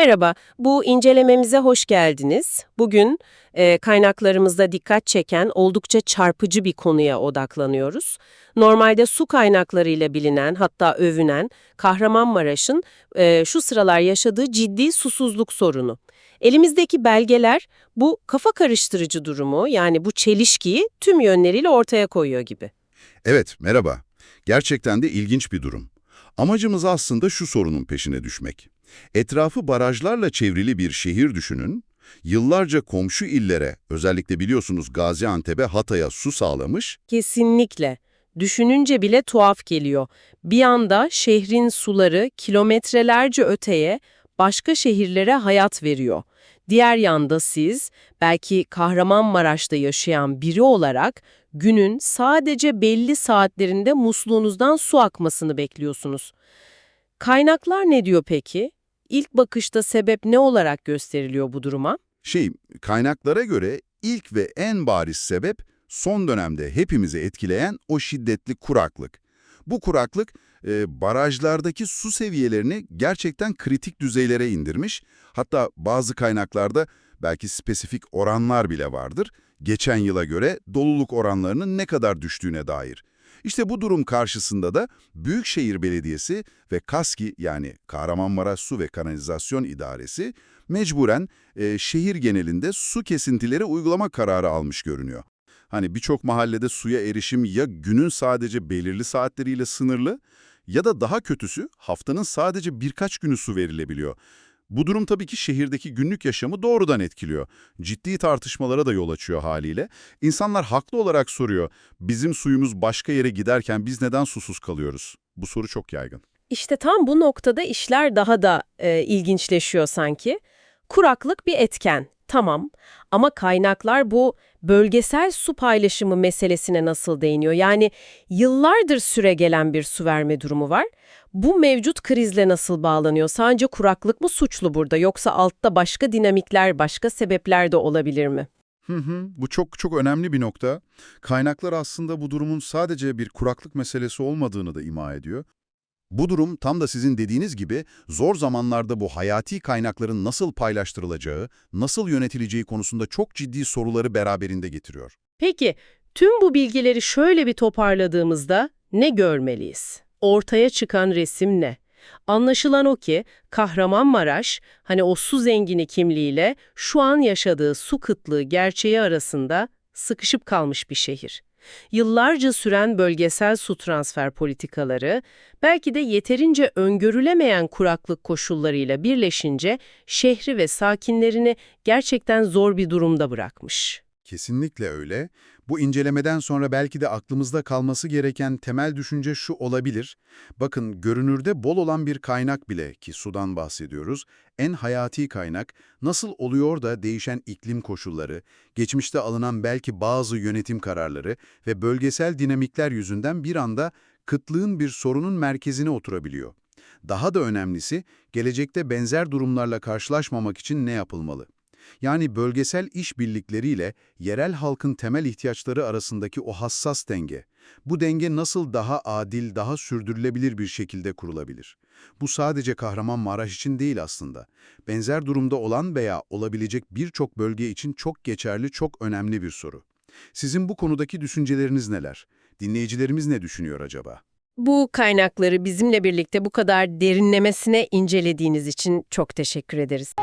Merhaba, bu incelememize hoş geldiniz. Bugün e, kaynaklarımızda dikkat çeken oldukça çarpıcı bir konuya odaklanıyoruz. Normalde su kaynaklarıyla bilinen hatta övünen Kahramanmaraş'ın e, şu sıralar yaşadığı ciddi susuzluk sorunu. Elimizdeki belgeler bu kafa karıştırıcı durumu yani bu çelişkiyi tüm yönleriyle ortaya koyuyor gibi. Evet, merhaba. Gerçekten de ilginç bir durum. Amacımız aslında şu sorunun peşine düşmek. Etrafı barajlarla çevrili bir şehir düşünün. Yıllarca komşu illere, özellikle biliyorsunuz Gaziantep'e, Hatay'a su sağlamış. Kesinlikle. Düşününce bile tuhaf geliyor. Bir anda şehrin suları kilometrelerce öteye, başka şehirlere hayat veriyor. Diğer yanda siz, belki Kahramanmaraş'ta yaşayan biri olarak günün sadece belli saatlerinde musluğunuzdan su akmasını bekliyorsunuz. Kaynaklar ne diyor peki? İlk bakışta sebep ne olarak gösteriliyor bu duruma? Şey, kaynaklara göre ilk ve en bariz sebep son dönemde hepimizi etkileyen o şiddetli kuraklık. Bu kuraklık e, barajlardaki su seviyelerini gerçekten kritik düzeylere indirmiş. Hatta bazı kaynaklarda belki spesifik oranlar bile vardır. Geçen yıla göre doluluk oranlarının ne kadar düştüğüne dair. İşte bu durum karşısında da Büyükşehir Belediyesi ve KASKİ yani Kahramanmaraş Su ve Kanalizasyon İdaresi mecburen e, şehir genelinde su kesintileri uygulama kararı almış görünüyor. Hani birçok mahallede suya erişim ya günün sadece belirli saatleriyle sınırlı ya da daha kötüsü haftanın sadece birkaç günü su verilebiliyor. Bu durum tabii ki şehirdeki günlük yaşamı doğrudan etkiliyor. Ciddi tartışmalara da yol açıyor haliyle. İnsanlar haklı olarak soruyor, bizim suyumuz başka yere giderken biz neden susuz kalıyoruz? Bu soru çok yaygın. İşte tam bu noktada işler daha da e, ilginçleşiyor sanki. Kuraklık bir etken, tamam. Ama kaynaklar bu bölgesel su paylaşımı meselesine nasıl değiniyor? Yani yıllardır süre gelen bir su verme durumu var. Bu mevcut krizle nasıl bağlanıyor? Sadece kuraklık mı suçlu burada yoksa altta başka dinamikler, başka sebepler de olabilir mi? Hı hı, bu çok çok önemli bir nokta. Kaynaklar aslında bu durumun sadece bir kuraklık meselesi olmadığını da ima ediyor. Bu durum tam da sizin dediğiniz gibi zor zamanlarda bu hayati kaynakların nasıl paylaştırılacağı, nasıl yönetileceği konusunda çok ciddi soruları beraberinde getiriyor. Peki, tüm bu bilgileri şöyle bir toparladığımızda ne görmeliyiz? Ortaya çıkan resim ne? Anlaşılan o ki Kahramanmaraş, hani o su zengini kimliğiyle şu an yaşadığı su kıtlığı gerçeği arasında sıkışıp kalmış bir şehir. Yıllarca süren bölgesel su transfer politikaları, belki de yeterince öngörülemeyen kuraklık koşullarıyla birleşince şehri ve sakinlerini gerçekten zor bir durumda bırakmış. Kesinlikle öyle. Bu incelemeden sonra belki de aklımızda kalması gereken temel düşünce şu olabilir. Bakın görünürde bol olan bir kaynak bile ki sudan bahsediyoruz, en hayati kaynak nasıl oluyor da değişen iklim koşulları, geçmişte alınan belki bazı yönetim kararları ve bölgesel dinamikler yüzünden bir anda kıtlığın bir sorunun merkezine oturabiliyor. Daha da önemlisi, gelecekte benzer durumlarla karşılaşmamak için ne yapılmalı? Yani bölgesel işbirlikleriyle yerel halkın temel ihtiyaçları arasındaki o hassas denge. Bu denge nasıl daha adil, daha sürdürülebilir bir şekilde kurulabilir? Bu sadece Kahramanmaraş için değil aslında. Benzer durumda olan veya olabilecek birçok bölge için çok geçerli, çok önemli bir soru. Sizin bu konudaki düşünceleriniz neler? Dinleyicilerimiz ne düşünüyor acaba? Bu kaynakları bizimle birlikte bu kadar derinlemesine incelediğiniz için çok teşekkür ederiz.